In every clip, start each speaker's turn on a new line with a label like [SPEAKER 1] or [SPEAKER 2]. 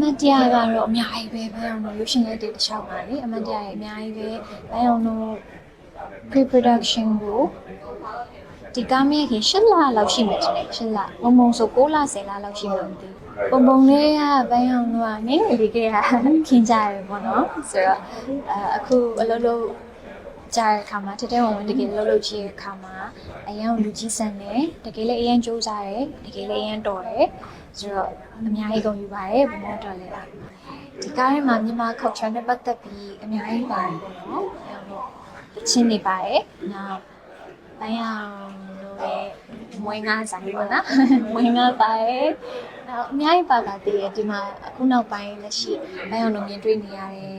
[SPEAKER 1] မတ်တရားကတော့အများကြီးပဲဘယ်အောင်လို့ရုပ်ရှင်ရဲ့တေတစ်ချောင်းပါလေအမတ်တရားရဲ့အများကြီးပဲဘယ်အောင်လို့ pre production ကိုဒီကားမရဲ့ခင်၈လလောက်ရှိမှတယ်၈လပုံပုံဆို9လ10လလောက်ရှိမှမသိဘူးပုံပုံလေးကဘယ်အောင်လို့ကနေငယ်လေးကခင်ကြရပေါ့နော်ဆိုတော့အခုအလုပ်လုပ် ကြားတဲ့အခါမှာတတဲဝင်ဝင်တကယ်လှုပ်လှုပ်ချင်တဲ့အခါမှာအရင်လူကြီးဆန်တယ်တကယ်လည်းအရင်စူးစားတယ်တကယ်လည်းအရင်တော်တယ်ဆိုတော့အများကြီးကုန်ယူပါတယ်ဘုံဘုံတော်လည်းလားဒီကားထဲမှာမြန်မာ culture နဲ့ပတ်သက်ပြီးအများကြီးပါတယ်ပေါ့နော်အဲတော့တချင်းနေပါတယ်နောက်ဘိုင်းအောင်လို့ပဲမွေးငါဆိုင်ပေါ့နော်မွေးငါပါတယ်နောက်အများကြီးပါပါသေးတယ်ဒီမှာအခုနောက်ပိုင်းလက်ရှိဘိုင်းအောင်လို့မြင်တွေ့နေရတဲ့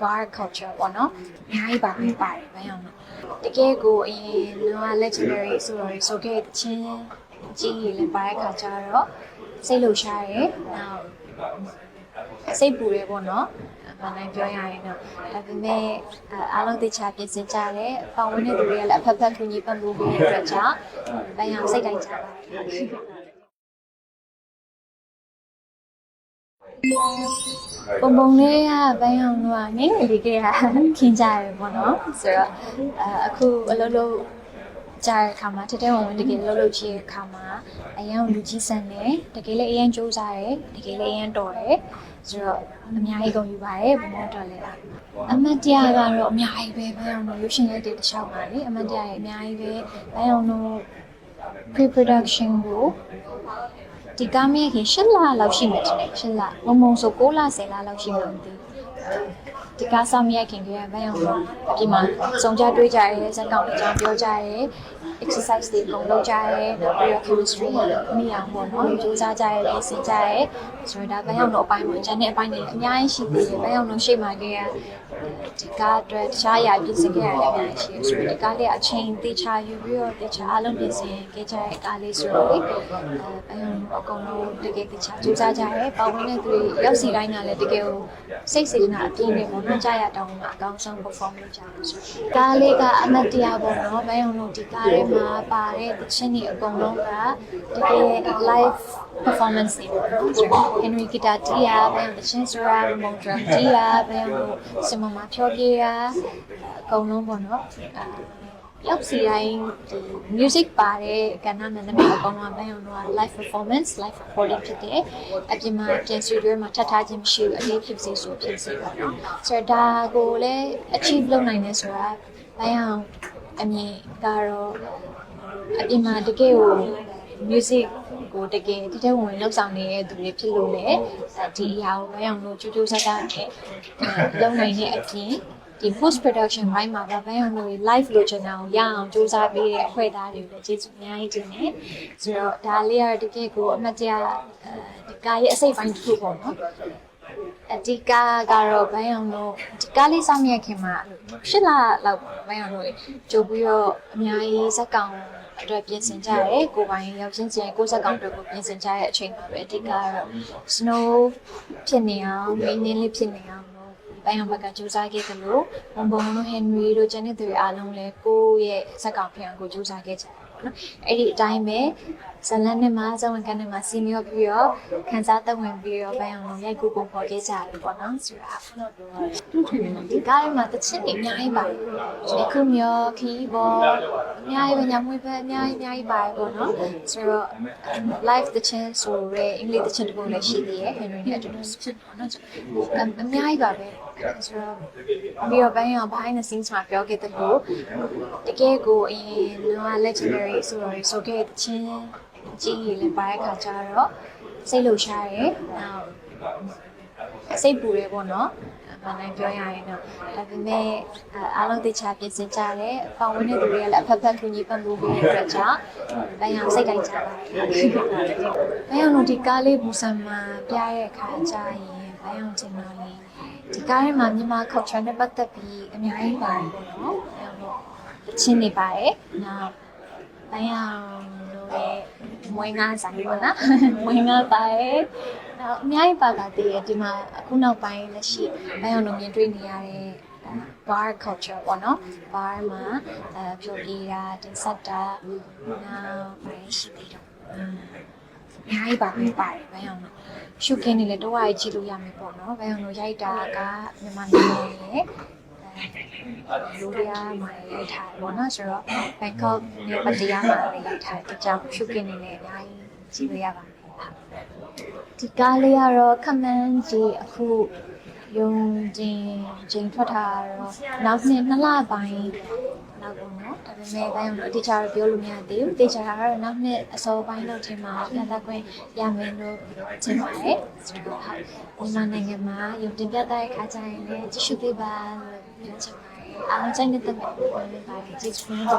[SPEAKER 1] bar culture ပေါ့နော်အများကြီးပါပဲပါတယ်ဘယ်အောင်လဲတကယ်ကိုအရင်တော့ legendary ဆိုတော့ဆိုခဲ့တဲ့ချင်းကြီးကြီးလည်းပါတဲ့ခါကျတော့စိတ်လှရှားတယ်နောက်စိတ်ပူတယ်ပေါ့နော်မနိုင်ပြောရရင်တော့ဒါပေမဲ့အားလုံးသိချပြင်ဆင်ကြတယ်ပေါဝင်တဲ့သူတွေကလည်းအဖက်ဖက်ကူညီပံ့ပိုးပေးတဲ့အတွက်ကြောင့်ဘယ်အောင်စိတ်တိုင်းကြပါတယ် ပုံပုံလေးကဘယ်အောင်လို့ကနေငယ်လေးကခင်ကြရပေါ့နော်ဆိုတော့အခုအလုပ်လုပ်ကြားတဲ့အခါမှာတတဲဝင်ဝင်တကယ်လှုပ်လှုပ်ချင်တဲ့အခါမှာအရင်လူကြီးဆန်တယ်တကယ်လည်းအရင်စူးစားတယ်တကယ်လည်းအရင်တော်တယ်ဆိုတော့အများကြီးကုန်ယူပါတယ်ဘုံဘုံတော်လည်းလားအမတ်တရားကတော့အများကြီးပဲဘယ်အောင်လို့ရုပ်ရှင်ရဲ့တေတစ်ချောင်းပါလေအမတ်တရားရဲ့အများကြီးပဲဘယ်အောင်လို့ pre production ကို ဒီကားမရဲ့ခင်၈လလောက်ရှိမှတယ်၈လပုံပုံဆို9လ10လလောက်ရှိမှမသိဘူး ဒီကားဆောင်မရဲ့ခင်ကဘယ်အောင်လို့အပြင်မှာစုံကြတွေးကြရဲဇက်ကောင်တွေကြောင့်ပြောကြရဲ exercise တွေပုံလုပ်ကြရဲနောက်ပြီးတော့ chemistry မိအောင်ပေါ့နော်ကြိုးစားကြရဲလေ့ကျင့်ကြရဲဆိုတော့ဒါဘယ်အောင်လို့အပိုင်းမှာကျန်တဲ့အပိုင်းတွေအများကြီးရှိသေးတယ်ဘယ်အောင်လို့ရှေ့မှာကဒီကားအတွက်တခြားအရာပြင်ဆင်ခဲ့ရတယ်အများကြီးရှိတယ်ဆိုတော့ဒီကားလေးအချိန်တေချာယူပြီးတော့တေချာအလုံးပြင်ဆင်ခဲ့ကြတဲ့ကားလေးဆိုတော့လေအဲဘယ်အောင်အကုန်လုံးတကယ်တေချာကြိုးစားကြရဲပေါဝင်တဲ့သူတွေရောက်စီတိုင်းကလည်းတကယ်ကိုစိတ်စေတနာအပြည့်နဲ့ပေါ့နော်ကြားရတောင်းမှာအကောင်းဆုံး perform လုပ်ကြတယ်ဆိုတော့ကားလေးကအမတ်တရားပေါ့နော်ဘယ်အောင်လို့ဒီကားထဲမှာပါတဲ့တခြင်းတွေအကုန်လုံးကတကယ် live performance တွေပေါ့နော်ဆိုတော့ Henry Guitar တီးရဘယ်အောင်တခြင်းဆိုရ remote drum တီးရဘယ်အောင်စမမဖြောပြေးရအကုန်လုံးပေါ့နော်အာ ရောက်စီတိုင်းဒီ music ပါတဲ့ကဏ္ဍနဲ့လည်းအကောင်လုံးဘယ်အောင်တော့ live performance live recording ဖြစ်တယ်အပြင်မှာပြန် studio မှာထပ်ထားခြင်းမရှိဘူးအလေးဖြစ်စေဆိုဖြစ်စေပါတော့ဆိုတော့ဒါကိုလည်း achieve လုပ်နိုင်တယ်ဆိုတာဘယ်အောင်အမြင်ကတော့အပြင်မှာတကယ်ကို music ကိုတကယ်တကယ်ဝင်လောက်ဆောင်နေတဲ့သူတွေဖြစ်လို့လည်းဒီအရာကိုဘယ်အောင်လို့ကြိုးကြိုးစားစားနဲ့လုပ်နိုင်တဲ့အပြင် ဒီ post production ဘိုင်းမှာဗဘန်းအောင်လို့ live လိုချင်တာကိုရအောင်စူးစမ်းပေးတဲ့အဖွဲ့သားတွေကိုလည်းကျေးဇူးအများကြီးတင်တယ်ဆိုတော့ဒါလေးကတကယ်ကိုအမတ်တရားဒီကားရဲ့အစိတ်ပိုင်းတစ်ခုပေါ့နော်အဒီကားကတော့ဘန်းအောင်လို့ဒီကားလေးစောင့်ရခင်မှာရှစ်လလောက်ဘန်းအောင်လို့ကြိုပြီးတော့အများကြီးဇက်ကောင်အတွက်ပြင်ဆင်ကြရဲကိုပိုင်ရောက်ချင်းချင်းကိုဇက်ကောင်အတွက်ကိုပြင်ဆင်ကြရဲအချိန်မှာပဲအဒီကားကတော့ snow ဖြစ်နေအောင်မင်းင်းလေးဖြစ်နေအောင် ဘိုင်အောင်ဘက်ကစူးစမ်းခဲ့သလိုဘုံဘုံတို့ဟန်နရီတို့ကျန်တဲ့သူတွေအားလုံးလည်းကိုယ့်ရဲ့ဇက်ကောင်ဖျံကိုစူးစမ်းခဲ့ကြတယ်ပေါ့နော်အဲ့ဒီအတိုင်းပဲဇလန်နဲ့မှာဇဝင်ကန်နဲ့မှာစီနီယောပြီးတော့ခန်းစားသက်ဝင်ပြီးတော့ဘိုင်အောင်လုံးရိုက်ကူပုံပေါ်ခဲ့ကြတယ်ပေါ့နော်ဆိုတော့ဒီကားထဲမှာတချစ်တွေအများကြီးပါတယ်ဒီခုမျိုးခီးဘောအများကြီးပဲညမွေးပဲအများကြီးအများကြီးပါတယ်ပေါ့နော်ဆိုတော့ live တချင်ဆိုရဲအင်္ဂလိပ်တချင်တပုတ်လည်းရှိသေးရဲ့ဟန်နရီနဲ့အတူတူဖြစ်ပေါ့နော်အများကြီးပါပဲဆိုတော့ ပြီးတော့ဘိုင်းအောင် behind the scenes မှာပြောခဲ့တဲ့လို့တကယ်ကိုအရင်တော့ legendary ဆိုတော့ဆိုခဲ့တဲ့ချင်းကြီးကြီးလည်းပါတဲ့ခါကျတော့စိတ်လှရှားတယ်နောက်စိတ်ပူတယ်ပေါ့နော်မနိုင်ပြောရရင်တော့ဒါပေမဲ့အားလုံးသိချပြင်ဆင်ကြတယ်ပေါဝင်တဲ့သူတွေကလည်းအဖက်ဖက်ကူညီပံ့ပိုးပေးတဲ့အတွက်ကြောင့်ဘယ်အောင်စိတ်တိုင်းကြပါတယ်ဘယ်အောင်လို့ဒီကားလေးဘူဆန်မှာပြရတဲ့အခါကျရင်ဘယ်အောင်ချင်တော့လဲ ဒီကားထဲမှာမြန်မာ culture နဲ့ပတ်သက်ပြီးအများကြီးပါတယ်ပေါ့နော်အဲတော့ချင်းနေပါတယ်နောက်ဘယ်အောင်လို့လဲမွေးငါဆိုင်ပေါ့နော်မွေးငါပါတယ်နောက်အများကြီးပါပါသေးတယ်ဒီမှာအခုနောက်ပိုင်းလက်ရှိဘယ်အောင်လို့မြင်တွေ့နေရတဲ့ bar culture ပေါ့နော် bar မှာအဲဖြိုပြေးတာတင်ဆက်တာနောက်ဘာရှိသေးတော့အများကြီးပါပဲပါတယ်ဘယ်အောင်လို့ ရှုခင်းနေလေတော့ရကြည့်လို့ရမယ်ပေါ့နော်ဘယ်အောင်လို့ရိုက်တာကမြန်မာနိုင်ငံရဲ့လူတရားမှာရိုက်ထားတယ်ပေါ့နော်ဆိုတော့ Bangkok မြို့ပတ်တရားမှာလည်းရိုက်ထားတဲ့အကြောင်းရှုခင်းနေလေအများကြီးကြည့်လို့ရပါတယ်ဒီကားလေးကတော့ခမန်းကြီးအခုယုံကြည်ချိန်ထွက်တာတော့နောက်နှစ်နှစ်လပိုင်း နောက်ပေါ့နော်ဒါပေမဲ့ဘယ်အောင်လို့အတိအကျတော့ပြောလို့မရသေးဘူးတေချာတာကတော့နောက်နှစ်အစောပိုင်းလောက်ချိန်မှာပြန်သက်ခွင့်ရမယ်လို့ထင်ပါတယ်ဆိုတော့ဟုတ်မြန်မာနိုင်ငံမှာယုံတင်ပြတဲ့အခါကျရင်လည်းကြည့်ရှုပေးပါလို့ပြောချင်ပါတယ်အားလုံးစိတ်နဲ့တက်မယ်လို့ပြောပါတယ်ကြည့်ရှုပေးပါ